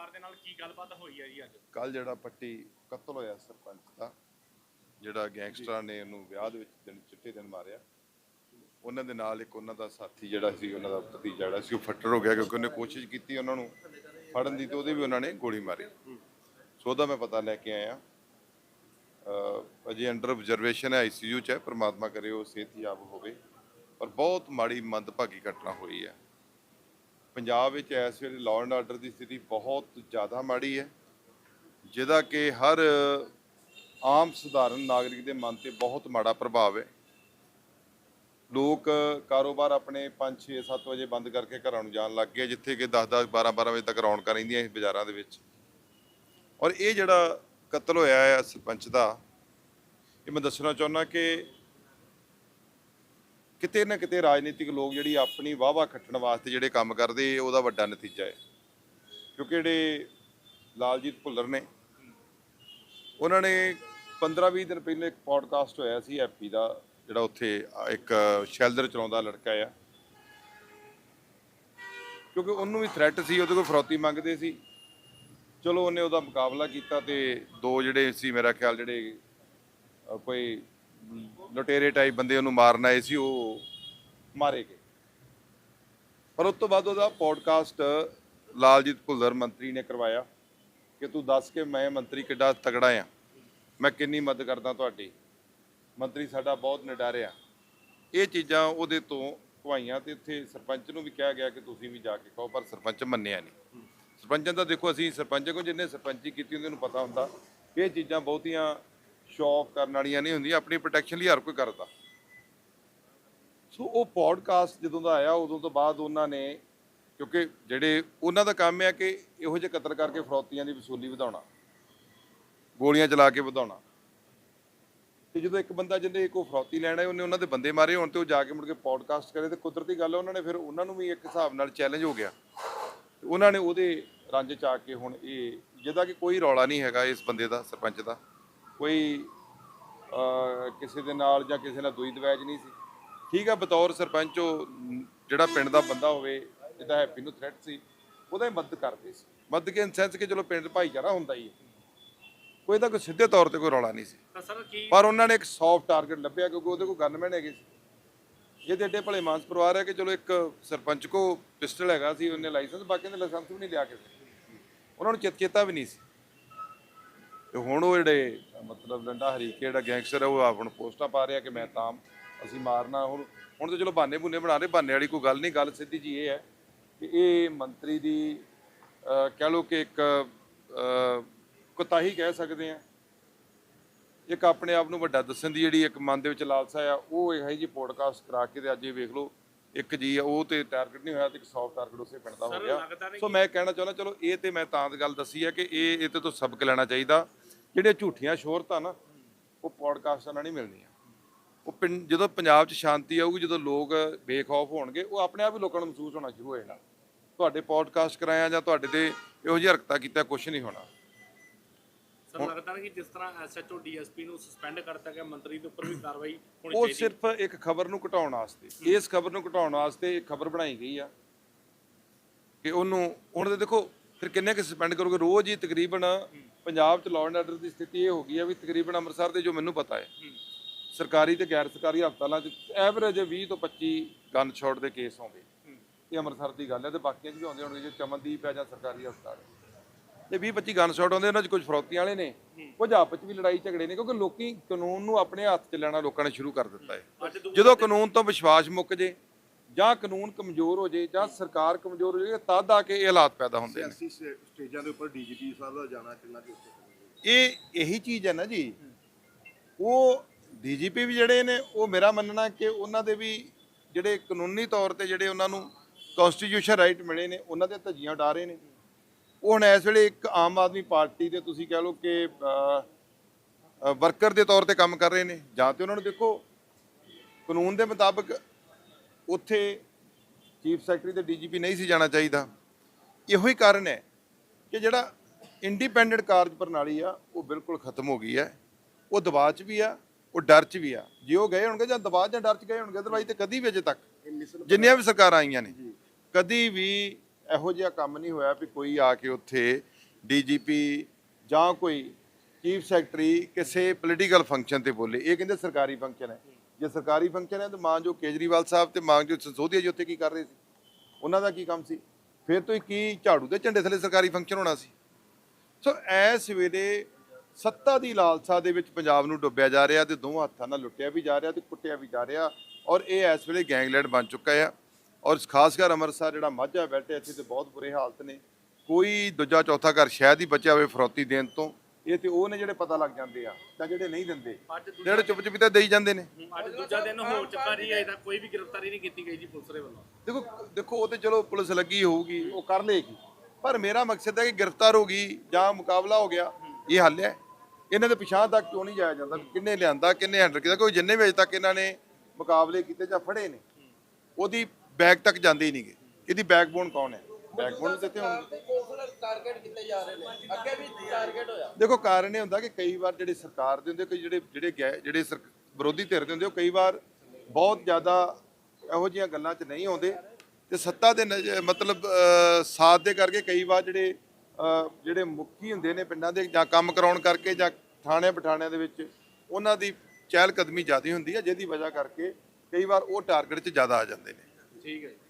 ਪਰਿਵਾਰ ਦੇ ਨਾਲ ਕੀ ਗੱਲਬਾਤ ਹੋਈ ਹੈ ਜੀ ਅੱਜ? ਕੱਲ ਜਿਹੜਾ ਪੱਟੀ ਕਤਲ ਹੋਇਆ ਸਰਪੰਚ ਦਾ, ਜਿਹੜਾ ਗੈਂਗਸਟਰਾਂ ਨੇ ਉਹਨੂੰ ਵਿਆਹ ਦੇ ਵਿੱਚ ਦਿਨ ਚਿੱਟੇ ਦਿਨ ਮਾਰਿਆ। ਉਹਨਾਂ ਦੇ ਨਾਲ ਇੱਕ ਉਹਨਾਂ ਦਾ ਸਾਥੀ ਜਿਹੜਾ ਸੀ, ਉਹਨਾਂ ਦਾ ਭਤੀਜਾ ਜਿਹੜਾ ਸੀ, ਉਹ ਫੱਟਰ ਹੋ ਗਿਆ ਕਿਉਂਕਿ ਉਹਨੇ ਕੋਸ਼ਿਸ਼ ਕੀਤੀ ਉਹਨਾਂ ਨੂੰ ਫੜਨ ਦੀ ਤੇ ਉਹਦੇ ਵੀ ਉਹਨਾਂ ਨੇ ਗੋਲੀ ਮਾਰੀ। ਸੋ ਉਹਦਾ ਮੈਂ ਪਤਾ ਲੈ ਕੇ ਆਇਆ। ਅਜੇ ਅੰਡਰ ਆਬਜ਼ਰਵੇਸ਼ਨ ਹੈ ਆਈਸੀਯੂ ਚ ਹੈ, ਪ੍ਰਮਾਤਮਾ ਕਰੇ ਉਹ ਸਿਹਤਯਾਬ ਹੋਵੇ। ਪਰ ਬਹੁਤ ਮਾੜੀ ਮੰਦਭਾਗੀ ਘਟਨਾ ਹੋਈ ਹੈ। ਪੰਜਾਬ ਵਿੱਚ ਇਸ ਵੇਲੇ ਲਾਅ ਐਂਡ ਆਰਡਰ ਦੀ ਸਥਿਤੀ ਬਹੁਤ ਜ਼ਿਆਦਾ ਮਾੜੀ ਹੈ, ਜਿਹਦਾ ਕਿ ਹਰ ਆਮ ਸਧਾਰਨ ਨਾਗਰਿਕ ਦੇ ਮਨ ਤੇ ਬਹੁਤ ਮਾੜਾ ਪ੍ਰਭਾਵ ਹੈ। ਲੋਕ ਕਾਰੋਬਾਰ ਆਪਣੇ 5 6 7 ਵਜੇ ਬੰਦ ਕਰਕੇ ਘਰਾਂ ਨੂੰ ਜਾਣ ਲੱਗ ਗਏ, ਜਿੱਥੇ ਕਿ 10 10 12 12 ਵਜੇ ਤੱਕ ਰੌਣਕਾਂ ਰਹਿੰਦੀਆਂ ਸੀ ਬਾਜ਼ਾਰਾਂ ਦੇ ਵਿੱਚ। ਔਰ ਇਹ ਜਿਹੜਾ ਕਤਲ ਹੋਇਆ ਹੈ ਸਰਪੰਚ ਦਾ, ਇਹ ਮੈਂ ਦੱਸਣਾ ਚਾਹੁੰਦਾ ਕਿ ਕਿਤੇ ਨਾ ਕਿਤੇ ਰਾਜਨੀਤਿਕ ਲੋਕ ਜਿਹੜੀ ਆਪਣੀ ਵਾਹਵਾ ਖੱਟਣ ਵਾਸਤੇ ਜਿਹੜੇ ਕੰਮ ਕਰਦੇ, ਉਹਦਾ ਵੱਡਾ ਨਤੀਜਾ ਹੈ। ਕਿਉਂਕਿ ਜਿਹੜੇ ਲਾਲਜੀਤ ਭੁੱਲਰ ਨੇ, ਉਹਨਾਂ ਨੇ 15-20 ਦਿਨ ਪਹਿਲੇ ਇੱਕ ਪੋਡਕਾਸਟ ਹੋਇਆ ਸੀ ਹੈਪੀ ਦਾ, ਜਿਹੜਾ ਉੱਥੇ ਇੱਕ ਸ਼ੈਲਦਰ ਚਲਾਉਂਦਾ ਲੜਕਾ ਆ। ਕਿਉਂਕਿ ਉਹਨੂੰ ਵੀ ਥ੍ਰੈਟ ਸੀ, ਉਹਦੇ ਕੋਲ ਫਰੌਤੀ ਮੰਗਦੇ ਸੀ। ਚਲੋ ਉਹਨੇ ਉਹਦਾ ਮੁਕਾਬਲਾ ਕੀਤਾ ਤੇ ਦੋ ਜਿਹੜੇ ਸੀ, ਮੇਰਾ ਖਿਆਲ ਜਿਹੜੇ ਕੋਈ ਲੁਟੇਰੇ ਟਾਈਪ ਬੰਦੇ ਉਹਨੂੰ ਮਾਰਨ ਆਏ ਸੀ, ਉਹ ਮਾਰੇ ਗਏ। ਪਰ ਉਸ ਤੋਂ ਬਾਅਦ ਉਹਦਾ ਪੋਡਕਾਸਟ ਲਾਲਜੀਤ ਭੁੱਲਰ ਮੰਤਰੀ ਨੇ ਕਰਵਾਇਆ ਕਿ ਤੂੰ ਦੱਸ ਕੇ ਮੈਂ ਮੰਤਰੀ ਕਿੱਡਾ ਤਗੜਾ ਆ ਮੈਂ ਕਿੰਨੀ ਮਦਦ ਕਰਦਾ ਤੁਹਾਡੀ। ਮੰਤਰੀ ਸਾਡਾ ਬਹੁਤ ਨਿਡਾਰਿਆ। ਇਹ ਚੀਜ਼ਾਂ ਉਹਦੇ ਤੋਂ ਕਵਾਈਆਂ ਤੇ ਇੱਥੇ ਸਰਪੰਚ ਨੂੰ ਵੀ ਕਿਹਾ ਗਿਆ ਕਿ ਤੁਸੀਂ ਵੀ ਜਾ ਕੇ ਕਹੋ ਪਰ ਸਰਪੰਚ ਮੰਨਿਆ ਨਹੀਂ। ਸਰਪੰਚਾਂ ਦਾ ਦੇਖੋ, ਅਸੀਂ ਸਰਪੰਚ ਕੋ ਜਿੰਨੇ ਸਰਪੰਚੀ ਕੀਤੀ ਹੁੰਦੀ, ਉਹਨੂੰ ਪਤਾ ਹੁੰਦਾ ਕਿ ਇਹ ਚੀਜ਼ਾਂ ਬਹੁਤੀਆਂ ਸ਼ੌਕ ਕਰਨ ਵਾਲੀਆਂ ਨਹੀਂ ਹੁੰਦੀਆਂ, ਆਪਣੀ ਪ੍ਰੋਟੈਕਸ਼ਨ ਲਈ ਹਰ ਕੋਈ ਕਰਦਾ। ਸੋ ਉਹ ਪੋਡਕਾਸਟ ਜਦੋਂ ਦਾ ਆਇਆ, ਉਦੋਂ ਤੋਂ ਬਾਅਦ ਉਹਨਾਂ ਨੇ, ਕਿਉਂਕਿ ਜਿਹੜੇ ਉਹਨਾਂ ਦਾ ਕੰਮ ਹੈ ਕਿ ਇਹੋ ਜਿਹੇ ਕਤਲ ਕਰਕੇ ਫਰੌਤੀਆਂ ਦੀ ਵਸੂਲੀ ਵਧਾਉਣਾ, ਗੋਲੀਆਂ ਚਲਾ ਕੇ ਵਧਾਉਣਾ। ਤੇ ਜਦੋਂ ਇੱਕ ਬੰਦਾ ਜਿਹਦੇ ਕੋ ਫਰੌਤੀ ਲੈਣਾ ਹੈ ਉਹਨੇ ਉਹਨਾਂ ਦੇ ਬੰਦੇ ਮਾਰੇ ਹੋਣ ਤੇ ਉਹ ਜਾ ਕੇ ਮੁੜ ਕੇ ਪੋਡਕਾਸਟ ਕਰੇ ਤੇ ਕੁਦਰਤੀ ਗੱਲ ਉਹਨਾਂ ਨੇ ਫਿਰ ਉਹਨਾਂ ਨੂੰ ਵੀ ਇੱਕ ਹਿਸਾਬ ਨਾਲ ਚੈਲੰਜ ਹੋ ਗਿਆ। ਤੇ ਉਹਨਾਂ ਨੇ ਉਹਦੇ ਰੰਜ ਚ ਆ ਕੇ ਹੁਣ ਇਹ, ਜਿਹਦਾ ਕਿ ਕੋਈ ਰੌਲਾ ਨਹੀਂ ਹੈਗਾ ਇਸ ਬੰਦੇ ਦਾ, ਸਰਪੰਚ ਦਾ। ਕੋਈ ਕਿਸੇ ਦੇ ਨਾਲ ਜਾਂ ਕਿਸੇ ਨਾਲ ਦੂਈ ਦਵੈਜ ਨਹੀਂ ਸੀ। ਠੀਕ ਆ ਬਤੌਰ ਸਰਪੰਚ ਉਹ ਜਿਹੜਾ ਪਿੰਡ ਦਾ ਬੰਦਾ ਹੋਵੇ ਜਿਹਦਾ ਹੈਪੀ ਨੂੰ ਥ੍ਰੈਟ ਸੀ ਉਹਦਾ ਹੀ ਮਦਦ ਕਰਦੇ ਸੀ। ਮਦਦ ਕੇ ਸੈਂਸ ਕਿ ਚਲੋ ਪਿੰਡ ਭਾਈਚਾਰਾ ਹੁੰਦਾ ਹੀ ਹੈ। ਕੋਈ ਤਾਂ ਕੋਈ ਸਿੱਧੇ ਤੌਰ ਤੇ ਕੋਈ ਰੌਲਾ ਨਹੀਂ ਸੀ। ਤਾਂ ਪਰ ਉਹਨਾਂ ਨੇ ਇੱਕ ਸੌਫਟ ਟਾਰਗੇਟ ਲੱਭਿਆ ਕਿਉਂਕਿ ਉਹਦੇ ਕੋਲ ਗਨਮੈਨ ਹੈਗੇ ਸੀ। ਜਿਹਦੇ ਏਡੇ ਭਲੇ ਮਾਨਸ ਪਰਿਵਾਰ ਹੈ ਕਿ ਚਲੋ ਇੱਕ ਸਰਪੰਚ ਕੋ ਪਿਸਟਲ ਹੈਗਾ ਸੀ ਉਹਨੇ ਲਾਇਸੈਂਸ ਬਾਕੀਆਂ ਦੇ ਲਾਇਸੈਂਸ ਵੀ ਨਹੀਂ ਲਿਆ ਕੇ ਉਹਨਾਂ ਨੂੰ ਚੇਤ ਚੇਤਾ ਵੀ ਨਹੀਂ ਸੀ। ਤੇ ਹੁਣ ਉਹ ਜਿਹੜੇ ਮਤਲਬ ਲੰਡਾ ਹਰੀਕੇ ਜਿਹੜਾ ਗੈਂਗਸਟਰ ਹੈ ਉਹ ਆਪਣ ਪੋਸਟਾਂ ਪਾ ਰਿਹਾ ਕਿ ਮੈਂ ਤਾਂ ਅਸੀਂ ਮਾਰਨਾ, ਹੁਣ ਹੁਣ ਤਾਂ ਚਲੋ ਬਹਾਨੇ ਬੁਨੇ ਬਣਾ ਰਹੇ ਬਾਨੇ ਵਾਲੀ ਕੋਈ ਗੱਲ ਨਹੀਂ, ਗੱਲ ਸਿੱਧੀ ਜੀ ਇਹ ਹੈ ਕਿ ਇਹ ਮੰਤਰੀ ਦੀ ਕਹਿ ਲਓ ਕਿ ਇੱਕ ਕੁਤਾਹੀ ਕਹਿ ਸਕਦੇ ਆ ਇੱਕ ਆਪਣੇ ਆਪ ਨੂੰ ਵੱਡਾ ਦੱਸਣ ਦੀ ਜਿਹੜੀ ਇੱਕ ਮਨ ਦੇ ਵਿੱਚ ਲਾਲਸਾ ਆ, ਉਹ ਇਹ ਹੈ ਜੀ ਪੋਡਕਾਸਟ ਕਰਾ ਕੇ ਤੇ ਅੱਜ ਇਹ ਵੇਖ ਲਓ ਇੱਕ ਜੀ ਉਹ ਤੇ ਟਾਰਗੇਟ ਨਹੀਂ ਹੋਇਆ ਤੇ ਇੱਕ ਸੌਫਟ ਟਾਰਗੇਟ ਉਸੇ ਪਿੰਡ ਦਾ ਹੋ ਗਿਆ। ਸੋ ਮੈਂ ਕਹਿਣਾ ਚਾਹੁੰਦਾ ਚਲੋ ਇਹ ਤੇ ਮੈਂ ਤਾਂ ਗੱਲ ਦੱਸੀ ਹੈ ਕਿ ਇਹ ਇਹ ਤੇ ਤੋਂ ਸਬਕ ਲੈਣਾ ਚਾਹੀਦਾ। ਜਿਹੜੀਆਂ ਝੂਠੀਆਂ ਸ਼ੋਹਰਤਾਂ ਨਾ ਉਹ ਪੋਡਕਾਸਟਾਂ ਨਾਲ ਨਹੀਂ ਮਿਲਣੀਆਂ। ਉਹ ਪਿੰਡ ਜਦੋਂ ਪੰਜਾਬ 'ਚ ਸ਼ਾਂਤੀ ਆਊਗੀ ਜਦੋਂ ਲੋਕ ਬੇਖੌਫ ਹੋਣਗੇ ਉਹ ਆਪਣੇ ਆਪ ਹੀ ਲੋਕਾਂ ਨੂੰ ਮਹਿਸੂਸ ਹੋਣਾ ਸ਼ੁਰੂ ਹੋ ਜਾਣਾ। ਤੁਹਾਡੇ ਪੋਡਕਾਸਟ ਕਰਾਇਆ ਜਾਂ ਤੁਹਾਡੇ ਤੇ ਇਹੋ ਜਿਹੀ ਹਰਕਤਾਂ ਕੀਤਾ ਕੁਝ ਨਹੀਂ ਹੋਣਾ। ਸਰ ਲੱਗਦਾ ਕਿ ਜਿਸ ਤਰ੍ਹਾਂ ਐਸਐਚਓ ਡੀਐਸਪੀ ਨੂੰ ਸਸਪੈਂਡ ਕਰਤਾ ਗਿਆ ਮੰਤਰੀ ਦੇ ਉੱਪਰ ਵੀ ਕਾਰਵਾਈ ਹੋਣੀ ਉਹ ਚਾਹੀਦੀ। ਸਿਰਫ ਇੱਕ ਖਬਰ ਨੂੰ ਘਟਾਉਣ ਵਾਸਤੇ ਇਸ ਖਬਰ ਨੂੰ ਘਟਾਉਣ ਵਾਸਤੇ ਇੱਕ ਖਬਰ ਬਣਾਈ ਗਈ ਆ ਕਿ ਉਹਨੂੰ ਹੁਣ ਤੇ ਦੇਖੋ ਫਿਰ ਕਿੰਨੇ ਕੁ ਸਸਪੈਂਡ ਕਰੋਗੇ? ਰੋਜ਼ ਹੀ ਤਕਰੀਬਨ ਪੰਜਾਬ 'ਚ ਲਾਅ ਐਂਡ ਆਰਡਰ ਦੀ ਸਥਿਤੀ ਇਹ ਹੋ ਗਈ ਆ ਵੀ ਤਕਰੀਬਨ ਅੰਮ੍ਰਿਤਸਰ ਦੇ ਜੋ ਮੈਨੂੰ ਪਤਾ ਹੈ ਸਰਕਾਰੀ ਤੇ ਗੈਰ ਸਰਕਾਰੀ ਹਸਪਤਾਲਾਂ 'ਚ ਐਵਰੇਜ 20 ਤੋਂ 25 ਗਨ ਸ਼ਾਟ ਦੇ ਕੇਸ ਆਉਂਦੇ ਇਹ ਅੰਮ੍ਰਿਤਸਰ ਦੀ ਗੱਲ ਹੈ ਤੇ ਬਾਕੀਆਂ 'ਚ ਵੀ ਆਉਂਦੇ ਹੋਣਗੇ ਜੇ ਚਮਨਦੀਪ ਹੈ ਜਾਂ ਸਰਕਾਰੀ ਹਸਪਤਾਲ ਹੈ। ਤੇ 20 25 ਗਨ ਸ਼ਾਟ ਆਉਂਦੇ ਉਹਨਾਂ 'ਚ ਕੁਝ ਫਰੌਤੀਆਂ ਵਾਲੇ ਨੇ। ਕੁਝ ਆਪਸ 'ਚ ਵੀ ਲੜਾਈ ਝਗੜੇ ਨੇ ਕਿਉਂਕਿ ਲੋਕੀ ਕਾਨੂੰਨ ਨੂੰ ਆਪਣੇ ਹੱਥ 'ਚ ਲੈਣਾ ਲੋਕਾਂ ਨੇ ਸ਼ੁਰੂ ਕਰ ਦਿੱਤਾ ਹੈ। ਜਦੋਂ ਕਾਨੂੰਨ ਤੋਂ ਵਿਸ਼ਵਾਸ ਮੁੱਕ ਜੇ ਜਾਂ ਕਾਨੂੰਨ ਕਮਜ਼ੋਰ ਹੋ ਜੇ ਜਾਂ ਸਰਕਾਰ ਕਮਜ਼ੋਰ ਹੋ ਜੇ ਤਦ ਆ ਕੇ ਇਹ ਹਾਲਾਤ ਪੈਦਾ ਹੁੰਦੇ ਨੇ। ਸਿਆਸੀ ਸਟੇਜਾਂ ਦੇ ਉੱਪਰ ਡੀਜੀਪੀ ਸਾਹਿਬ ਦਾ ਜਾਣਾ ਕਿੰਨਾ ਕੁ ਇਹ ਇਹੀ ਚੀਜ਼ ਹੈ ਨਾ ਜੀ। ਉਹ ਡੀਜੀਪੀ ਵੀ ਜਿਹੜੇ ਨੇ ਉਹ ਮੇਰਾ ਮੰਨਣਾ ਕਿ ਉਹਨਾਂ ਦੇ ਵੀ ਜਿਹੜੇ ਕਾਨੂੰਨੀ ਤੌਰ ਤੇ ਜਿਹੜੇ ਉਹਨਾਂ ਨੂੰ ਕਨਸਟੀਟਿਊਸ਼ਨ ਰਾਈਟ ਮਿਲੇ ਨੇ ਉਹਨਾਂ ਦੇ ਧੱਜੀਆਂ ਉਡਾ ਰਹੇ ਨੇ। ਉਹ ਹੁਣ ਇਸ ਵੇਲੇ ਇੱਕ ਆਮ ਆਦਮੀ ਪਾਰਟੀ ਦੇ ਤੁਸੀਂ ਕਹਿ ਲਓ ਕਿ ਵਰਕਰ ਦੇ ਤੌਰ ਤੇ ਕੰਮ ਕਰ ਰਹੇ ਨੇ। ਜਾਂ ਤੇ ਉਹਨਾਂ ਨੂੰ ਦੇਖੋ ਕਾਨੂੰਨ ਦੇ ਮੁਤਾਬਕ ਉੱਥੇ ਚੀਫ ਸੈਕਟਰੀ ਤੇ ਡੀਜੀਪੀ ਨਹੀਂ ਸੀ ਜਾਣਾ ਚਾਹੀਦਾ। ਇਹੋ ਹੀ ਕਾਰਨ ਹੈ ਕਿ ਜਿਹੜਾ ਇੰਡੀਪੈਂਡੈਂਟ ਕਾਰਜ ਪ੍ਰਣਾਲੀ ਆ ਉਹ ਬਿਲਕੁਲ ਖਤਮ ਹੋ ਗਈ ਹੈ। ਉਹ ਦਬਾਅ 'ਚ ਵੀ ਆ ਉਹ ਡਰ 'ਚ ਵੀ ਆ। ਜੇ ਉਹ ਗਏ ਹੋਣਗੇ ਜਾਂ ਦਬਾਅ ਜਾਂ ਡਰ 'ਚ ਗਏ ਹੋਣਗੇ ਅਦਰਵਾਈਜ਼ ਤੇ ਕਦੀ ਵੀ ਅਜੇ ਤੱਕ ਜਿੰਨੀਆਂ ਵੀ ਸਰਕਾਰਾਂ ਆਈਆਂ ਨੇ ਕਦੀ ਵੀ ਇਹੋ ਜਿਹਾ ਕੰਮ ਨਹੀਂ ਹੋਇਆ ਵੀ ਕੋਈ ਆ ਕੇ ਉੱਥੇ ਡੀਜੀਪੀ ਜਾਂ ਕੋਈ ਚੀਫ ਸੈਕਟਰੀ ਕਿਸੇ ਪੋਲੀਟੀਕਲ ਫੰਕਸ਼ਨ ਤੇ ਬੋਲੇ। ਇਹ ਕਹਿੰਦੇ ਸਰਕਾਰੀ ਫੰਕਸ਼ਨ ਹੈ। ਜੇ ਸਰਕਾਰੀ ਫੰਕਸ਼ਨ ਹੈ ਤਾਂ ਮਾਂ ਜੋ ਕੇਜਰੀਵਾਲ ਸਾਹਿਬ ਤੇ ਮਾਂ ਜੋ ਸੰਸੋਧੀਆ ਜੀ ਉੱਥੇ ਕੀ ਕਰ ਰਹੇ ਸੀ? ਉਹਨਾਂ ਦਾ ਕੀ ਕੰਮ ਸੀ? ਫਿਰ ਤੋਂ ਕੀ ਝਾੜੂ ਦੇ ਝੰਡੇ ਥੱਲੇ ਸਰਕਾਰੀ ਫੰਕਸ਼ਨ ਹੋਣਾ ਸੀ? ਸੋ ਐਸ ਵੇਲੇ ਸੱਤਾ ਦੀ ਲਾਲਸਾ ਦੇ ਵਿੱਚ ਪੰਜਾਬ ਨੂੰ ਡੁੱਬਿਆ ਜਾ ਰਿਹਾ ਤੇ ਦੋਵਾਂ ਹੱਥਾਂ ਨਾਲ ਲੁੱਟਿਆ ਵੀ ਜਾ ਰਿਹਾ ਤੇ ਕੁੱਟਿਆ ਵੀ ਜਾ ਰਿਹਾ ਔਰ ਇਹ ਇਸ ਵੇਲੇ ਗੈਂਗਲੈਂਡ ਬਣ ਚੁੱਕਾ ਆ। ਔਰ ਖਾਸ ਕਰ ਅੰਮ੍ਰਿਤਸਰ ਜਿਹੜਾ ਮਾਝਾ ਬੈਲਟ ਹੈ ਇੱਥੇ ਤੇ ਬਹੁਤ ਬੁਰੇ ਹਾਲਤ ਨੇ। ਕੋਈ ਦੂਜਾ ਚੌਥਾ ਘਰ ਸ਼ਾਇਦ ਹੀ ਬਚਿਆ ਹੋਵੇ ਫਰੌਤੀ ਦੇਣ ਤੋਂ ਇਹ ਤੇ ਉਹ ਨੇ ਜਿਹੜੇ ਪਤਾ ਲੱਗ ਜਾਂਦੇ ਆ ਤਾਂ ਜਿਹੜੇ ਨਹੀਂ ਦਿੰਦੇ। ਜਿਹੜੇ ਚੁੱਪ ਚੁੱਪ ਤਾਂ ਦੇਈ ਜਾਂਦੇ ਨੇ। ਅੱਜ ਦੂਜਾ ਦਿਨ ਹੋ ਚੁੱਕਾ ਜੀ ਅਜੇ ਤੱਕ ਕੋਈ ਵੀ ਗ੍ਰਿਫਤਾਰੀ ਨਹੀਂ ਕੀਤੀ ਗਈ ਜੀ ਪੁਲਿਸ ਦੇ ਵੱਲੋਂ। ਦੇਖੋ ਦੇਖੋ ਉਹ ਤੇ ਚਲੋ ਪੁਲਿਸ ਲੱਗੀ ਹੋਊਗੀ ਉਹ ਕਰ ਲੇਗੀ ਪਰ ਮੇਰਾ ਮਕਸਦ ਹੈ ਕਿ ਗ੍ਰਿਫਤਾਰ ਹੋ ਗਈ ਜਾਂ ਮੁਕਾਬਲਾ ਹੋ ਗਿਆ ਇਹ ਹੱਲ ਹੈ। ਇਹਨਾਂ ਦੇ ਪਿਛਾਂ ਤੱਕ ਕਿਉਂ ਨਹੀਂ ਜਾਇਆ ਜਾਂਦਾ ਕਿੰਨੇ ਲਿਆਂਦਾ ਕਿੰਨੇ ਹੈਂਡਲ ਕੀਤਾ ਕੋਈ ਜਿੰਨੇ ਵੀ ਅਜੇ ਤੱਕ ਇਹਨਾਂ ਨੇ ਮੁਕਾਬਲੇ ਕੀਤੇ ਜਾਂ ਫੜੇ ਨੇ। ਉਹਦੀ ਬੈਕ ਤੱਕ ਜਾਂਦੇ ਹੀ ਨਹੀਂਗੇ। ਇਹਦੀ ਬੈਕਬੋਨ ਕੌਣ ਹੈ? ਬੈਕਬੋਨ ਦਿੱਤੇ ਹੁਣ ਟਾਰਗੇਟ ਕੀਤੇ ਜਾ ਰਹੇ ਨੇ। ਅੱਗੇ ਵੀ ਟਾਰਗੇਟ ਹੋਇਆ। ਦੇਖੋ ਕਾਰਨ ਇਹ ਹੁੰਦਾ ਕਿ ਕਈ ਵਾਰ ਜਿਹੜੇ ਸਰਕਾਰ ਦੇ ਹੁੰਦੇ ਕਈ ਜਿਹੜੇ ਜਿਹੜੇ ਗੈ- ਜਿਹੜੇ ਸਰ- ਵਿਰੋਧੀ ਧਿਰ ਦੇ ਹੁੰਦੇ ਉਹ ਕਈ ਵਾਰ ਬਹੁਤ ਜ਼ਿਆਦਾ ਇਹੋ ਜਿਹੀਆਂ ਗੱਲਾਂ 'ਚ ਨਹੀਂ ਆਉਂਦੇ ਤੇ ਸੱਤਾ ਦੇ ਨਜ਼- ਮਤਲਬ ਅਹ, ਸਾਥ ਦੇ ਕਰਕੇ ਕਈ ਵਾਰ ਜਿਹੜੇ ਅਹ, ਜਿਹੜੇ ਮੁਖੀ ਹੁੰਦੇ ਨੇ ਪਿੰਡਾਂ ਦੇ ਜਾਂ ਕੰਮ ਕਰਾਉਣ ਕਰਕੇ ਜਾਂ ਥਾਣੇ ਪਠਾਣਿਆਂ ਦੇ ਵਿੱਚ ਉਹਨਾਂ ਦੀ ਚਹਿਲ ਕਦਮੀ ਜ਼ਿਆਦਾ ਹੁੰਦੀ ਹੈ ਜਿਹਦੀ ਵਜ੍ਹਾ ਕਰਕੇ ਕਈ ਵਾਰ ਉਹ ਟਾਰਗੇਟ 'ਚ ਜ਼ਿਆਦਾ ਆ ਜਾਂਦੇ ਨੇ। ਠੀਕ ਹੈ ਜੀ।